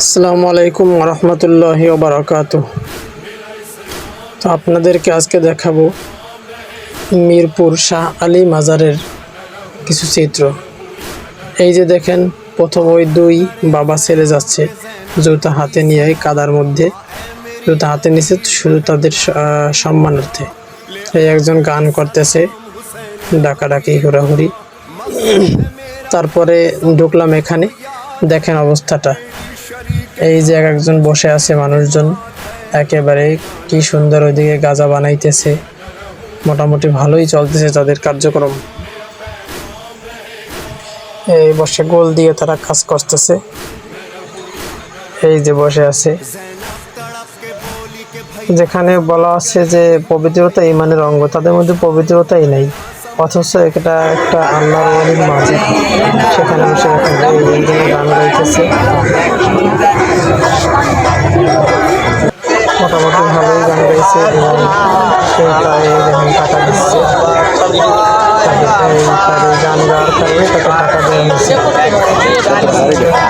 আসসালামু আলাইকুম রহমতুল্লাহ বারকাত তো আপনাদেরকে আজকে দেখাবো মিরপুর শাহ আলী মাজারের কিছু চিত্র। এই যে দেখেন, প্রথম ওই দুই বাবা ছেলে যাচ্ছে, জুতা হাতে নিয়ে কাদার মধ্যে। জুতা হাতে নিচে শুধু তাদের সম্মানার্থে। এই একজন গান করতেছে, ডাকাডাকি, হুড়াহুড়ি। তারপরে ঢুকলাম এখানে, দেখেন অবস্থাটা। এই যে এক একজন বসে আছে মানুষজন, একেবারে কি সুন্দর ওইদিকে গাজা বানাইতেছে। মোটামুটি ভালোই চলতেছে তাদের কার্যক্রম। এই বসে গোল দিয়ে তারা কাজ করতেছে। এই যে বসে আছে। যেখানে বলা আছে যে পবিত্রতা, ইমানের অঙ্গ, তাদের মধ্যে পবিত্রতাই নেই। অথচ এটা একটা আল্লাহর ওয়ালির মাঝে। সেখানে বসে দেখেন গান গাইতেছে মোটামুটি ভালোই গান গাইছে এবং সেই তারে দেখেন টাকা দিচ্ছে গান গাওয়ার কারণে তাকে টাকা দেওয়া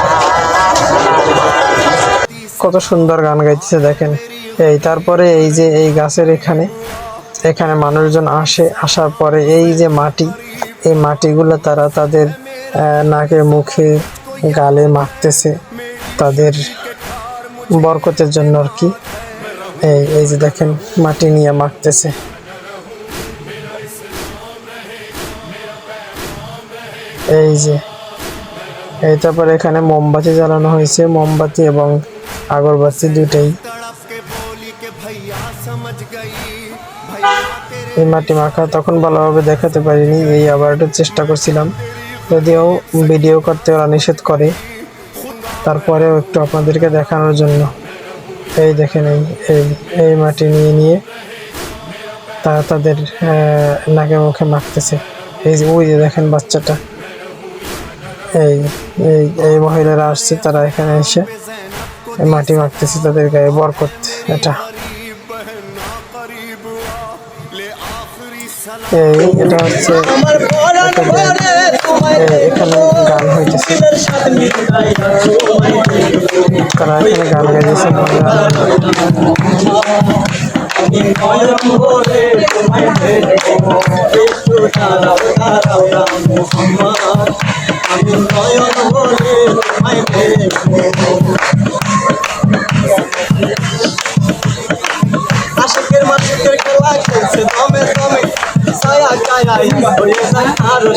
কত সুন্দর গান গাইতেছে দেখেন। এই তারপরে এই যে এই গাছের এখানে এখানে মানুষজন আসে, আসার পরে এই যে মাটি, এই মাটিগুলো তারা তাদের নাকে মুখে, গালে মাখতেছে তাদের বরকতের জন্য আর কি। এই এই যে দেখেন মাটি নিয়ে মাখতেছে। এই যে, এই তারপরে এখানে মোমবাতি জ্বালানো হয়েছে, মোমবাতি এবং আগরবাতি দুটাই এই মাটি মাখা তখন ভালোভাবে দেখাতে পারিনি, এই আবার একটু চেষ্টা করছিলাম। যদিও ভিডিও করতে ওরা নিষেধ করে। তারপরেও একটু আপনাদেরকে দেখানোর জন্য। এই দেখেন, এই এই মাটি নিয়ে নিয়ে তারা তাদের নাকে মুখে মাখতেছে। এই যে, ওই যে দেখেন বাচ্চাটা। এই এই এই মহিলারা আসছে, তারা এখানে এসে মাটি মাখতেছে তাদের গায়ে বরকত। এটা। এটা হচ্ছে এখানে গান হইতেছে। তারা এখানে গান গাইতেছে আশিকের কায়াই হয়ে যায় আরও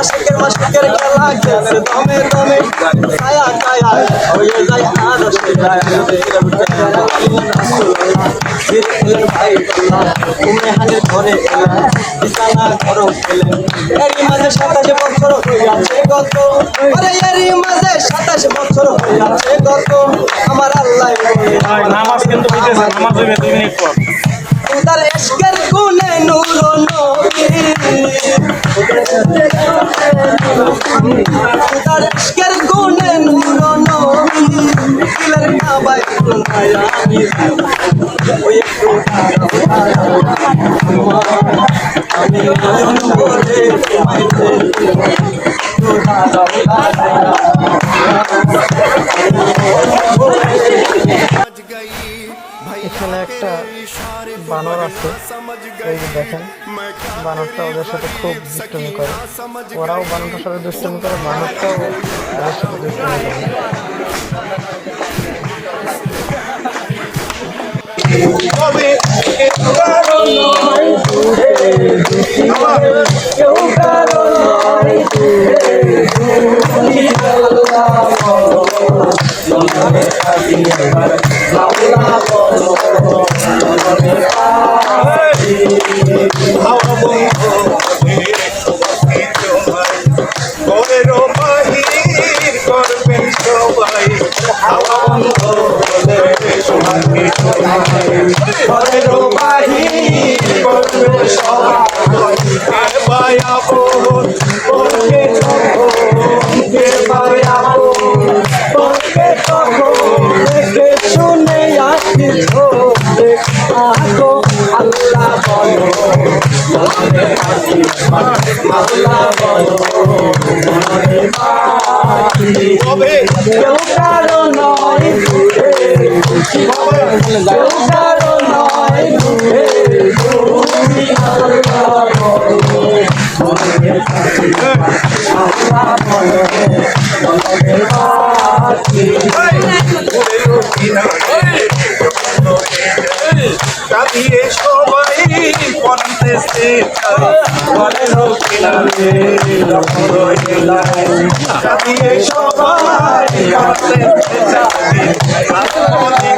আশিকের মাসিকের খেলা খেলছে দমে দমে সায়া কায়াই হয়ে যায় আরও ভাই তুমি হানে ধরে এলেন আমার আল্লাহ নামাজ কিন্তু নামাজ দুই মিনিট পর। তার এসকের গুনে নূর নবী দিলের কাবায় তোমায় আমি ওই একটু আমি নয়ন বলে তোমায় আছে এই যে দেখেন বানরটা ওদের সাথে খুব দুষ্টুমি করে। ওরাও বানরটার সাথে দুষ্টুমি করে বানরটাও ওদের সাথে দুষ্টুমি করে। Oh, দূরে তুমি আল্লাহ বলো মনে পাখি কাঁদিয়ে সবাই পড়তেছে মনের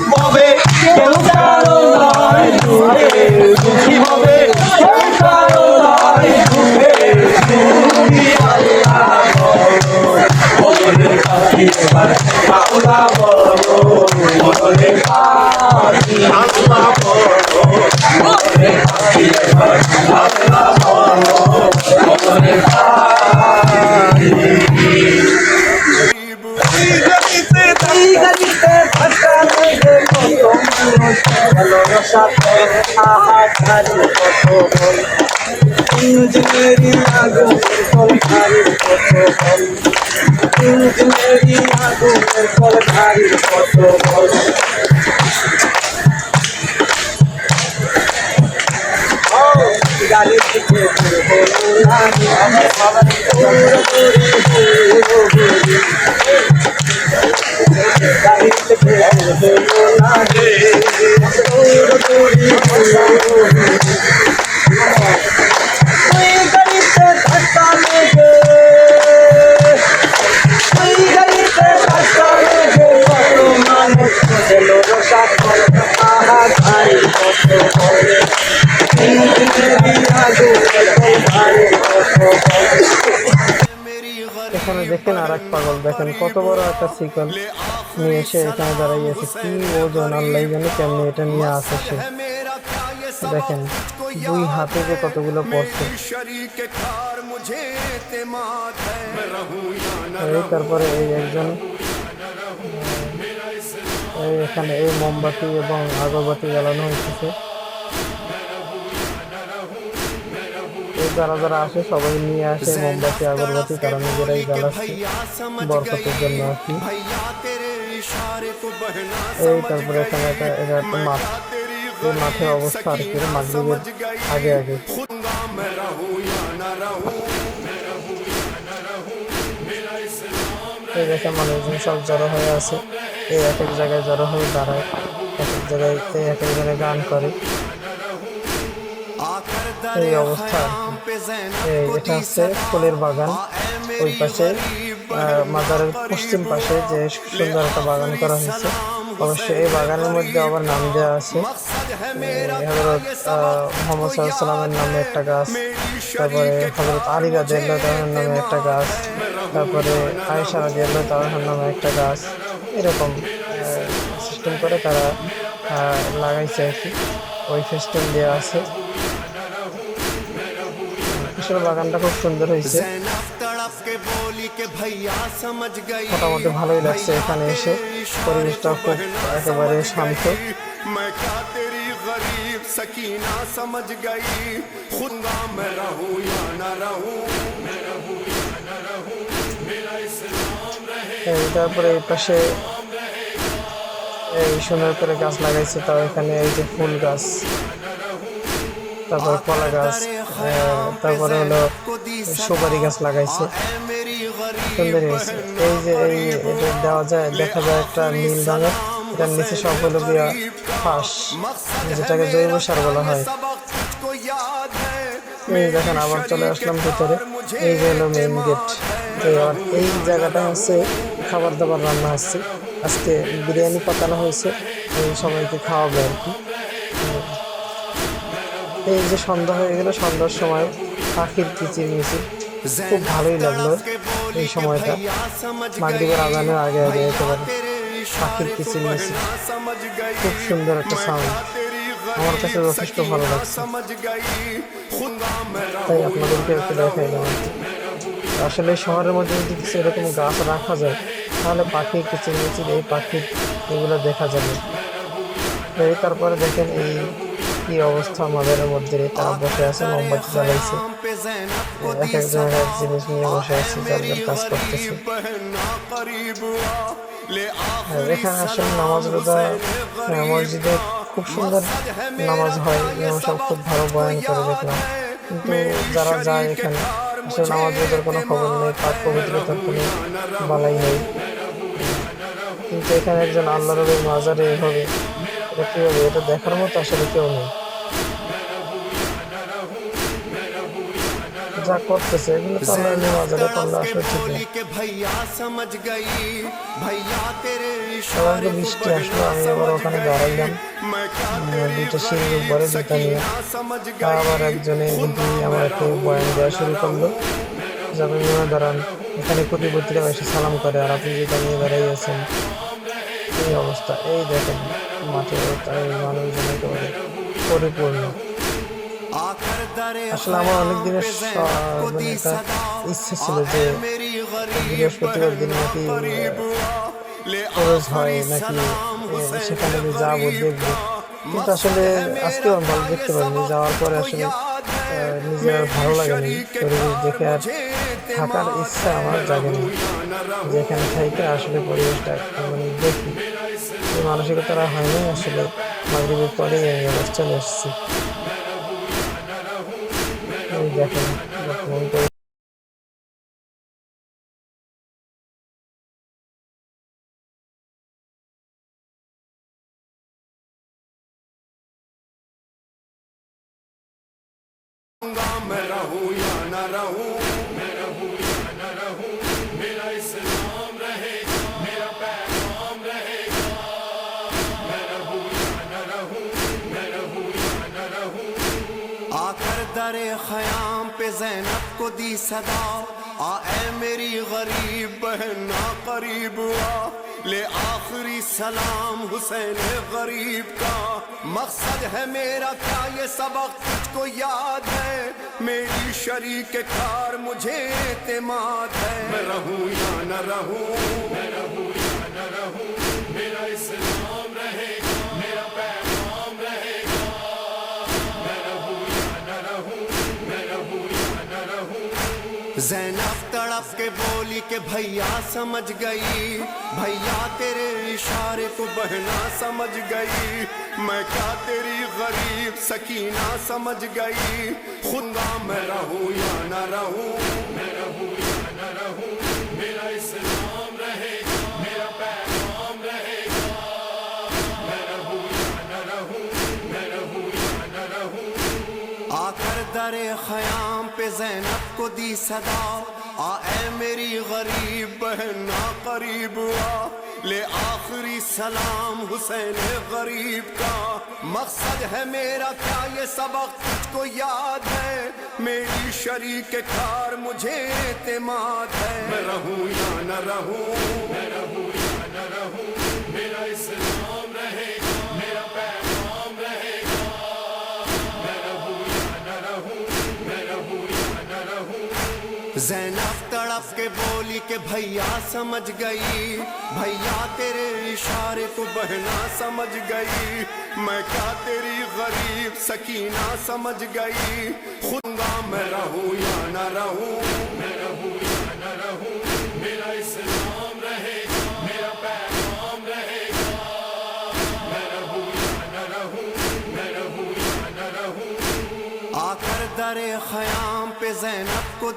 ইঞ্জিনিয়ারিং আগুনের কলকারির কত বল ইঞ্জিনিয়ারিং আগুনের কলকারির কত বল গাড়ি থেকে গাড়ি থেকে সিকল নিয়ে এসে এখানে দাঁড়াইয়েছে কি ওজন আল্লাহ জানে কেমনি এটা নিয়ে আসে সে। দেখেন, দুই হাতে যে কতগুলো পড়ছে। তারপরে এই একজন এখানে এই মোমবাতি এবং আগরবাতি জ্বালানো হয়েছে যারা যারা আসে সবাই নিয়ে আসে মোমবাতি, আগরবাতি, তারা নিজেরাই জ্বালাচ্ছে বরফের জন্য আর কি। এই তারপরে এখানে একটা, এটা একটা মাঠ। এই মাঠের অবস্থা আর কি মাগরীবের আগে আগে। এই দেখে মানুষজন সব জড়ো হয়ে আছে। এই এক এক জায়গায় জড়ো হয়ে দাঁড়ায়, এক এক জায়গায়, এক এক জায়গায় গান করে। এই অবস্থা। এটা হচ্ছে ফুলের বাগান। ওই পাশে মাজারের পশ্চিম পাশে যে সুন্দর একটা বাগান করা হয়েছে। অবশ্যই এই বাগানের মধ্যে আবার নাম দেওয়া আছে। হজরত মোহাম্মদ সাল্লামের নামে একটা গাছ। তারপরে হজরত আলী গাজী আল্লাহ নামে একটা গাছ। তারপরে আয়েশা আলী আল্লাহ নামে একটা গাছ। এরকম সিস্টেম করে তারা লাগাইছে আর কি। ওই সিস্টেম দেওয়া আছে। কিশোর বাগানটা খুব সুন্দর হয়েছে। মোটামুটি ভালোই লাগছে এখানে এসে। পরিবেশটা খুব একেবারে শান্ত। তারপরে এই পাশে এই সোনার করে গাছ লাগাইছে, তাও এখানে এই যে ফুল গাছ, তারপরে কলা গাছ হ্যাঁ, তারপরে হলো সুপারি গাছ লাগাইছে। সুন্দর হয়েছে। এই যে এই এটা দেওয়া যায়, দেখা যায় একটা নীল রঙের। এটার নিচে সব হলো গিয়া ফাঁস, যেটাকে জৈব সার বলা হয়। এই দেখেন, আবার চলে আসলাম ভিতরে। এই যে হলো মেইন গেট এবার এই জায়গাটা হচ্ছে খাবার দাবার রান্না হচ্ছে। আজকে বিরিয়ানি পাতানো হয়েছে সবাইকে খাওয়াবে আর কি। এই যে সন্ধ্যা হয়ে গেল, সন্ধ্যার সময় পাখির কিচির মিচির খুব ভালোই লাগল এই সময়টা। মাগরীবের আগানের আগে আগে যেতে পারে পাখির কিচির মিচির খুব সুন্দর একটা সাউন্ড আমার কাছে যথেষ্ট ভালো লাগছে। তাই আপনাদেরকে একটু দেখাই দেওয়া আসলে শহরের মধ্যে যদি কিছু এরকম গাছ রাখা যায়, তাহলে পাখি কিচির মিচির এই পাখি এগুলো দেখা যাবে। তারপরে দেখেন এই কি অবস্থা আমাদের মধ্যে? তারা বসে আছে, মোমবাতি জ্বালাইছে। এক একজন এক জিনিস নিয়ে বসে আছে, যার কাজ করতেছে। হ্যাঁ, এখানে আসেন নামাজ রোজা হ্যাঁ, মসজিদে খুব সুন্দর নামাজ হয়। সব খুব ভালো বয়ান করে, দেখলাম। কিন্তু যারা যায় এখানে, আসলে নামাজ রোজার কোনো খবর নেই পাক পবিত্রতার কোনো বালাই নেই। কিন্তু এখানে একজন আল্লাহ রবির মাজারে এভাবে এটা হবে এটা দেখার মতো আসলে কেউ নেই। যা করতেছে আসলো আমি আবার ওখানে আবার একজনে আমার একটু বয়ান দেওয়া শুরু করল। যাবে দাঁড়ান। এখানে কোটিপতিরা এসে সালাম করে, আর আপনি যেটা নিয়ে বেড়াই আছেন। কি অবস্থা, এই দেখেন মাঠের মানুষজনের একেবারে পরিপূর্ণ। আসলে আমার অনেক দিনের মানে ইচ্ছে ছিল যে বৃহস্পতিবার দিন নাকি খরচ হয় নাকি সেখানে আমি যাব, দেখব। কিন্তু আসলে আজকে আমি ভালো দেখতে পারিনি যাওয়ার পরে আসলে নিজের আর ভালো লাগেনি। পরিবেশ দেখে আর থাকার ইচ্ছা আমার জাগেনি যেখানে থেকে আসলে পরিবেশটা মানে দেখি। মানসিকতাটা হয়নি আসলে। মাগরিবের পরে চলে এসেছি। দেখেন در خیام پہ زینب کو دی صدا۔ آ، اے میری غریب بہن نا قریب ہوا۔ لے آخری سلام حسین غریب کا۔ مقصد ہے میرا کیا؟ یہ سبق تجھ کو یاد ہے۔ میری شریک کار مجھے اعتماد ہے۔ میں رہوں یا نہ رہوں؟ میں رہوں زینب تڑپ کے بولی کہ بھیا سمجھ گئی۔ بھیا تیرے اشارے کو بہنا سمجھ گئی۔ میں کیا تیری غریب سکینہ سمجھ گئی۔ خدا میں رہوں یا نہ رہوں۔ میں رہوں یا نہ رہوں۔ میرا اسلام رہے آ کر در خیام کو دی صدا۔ آ، اے میری غریب بہن قریب آ۔ لے آخری سلام حسین غریب کا۔ مقصد ہے میرا کیا؟ یہ سبق تجھ کو یاد ہے۔ میری شریک کار مجھے اعتماد ہے۔ میں رہوں یا نہ رہوں؟ زینب تڑپ کے بولی کہ بھیا سمجھ گئی۔ بھیا تیرے اشارے کو بہنا سمجھ گئی۔ میں کیا تیری غریب سکینہ سمجھ گئی۔ خدا میں رہوں یا نہ رہوں۔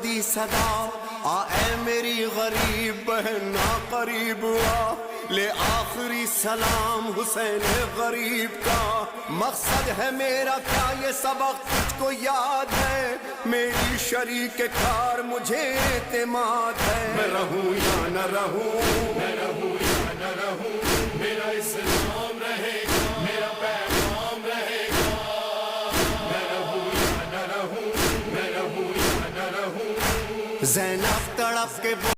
دی صدا۔ آ، اے میری غریب بہن قریب آ لے آخری سلام حسین غریب کا۔ مقصد ہے میرا کیا؟ یہ سبق تجھ کو یاد ہے۔ میری شریک کار مجھے اعتماد ہے۔ میں رہوں یا نہ رہوں میں رہوں؟ जैनब तड़प के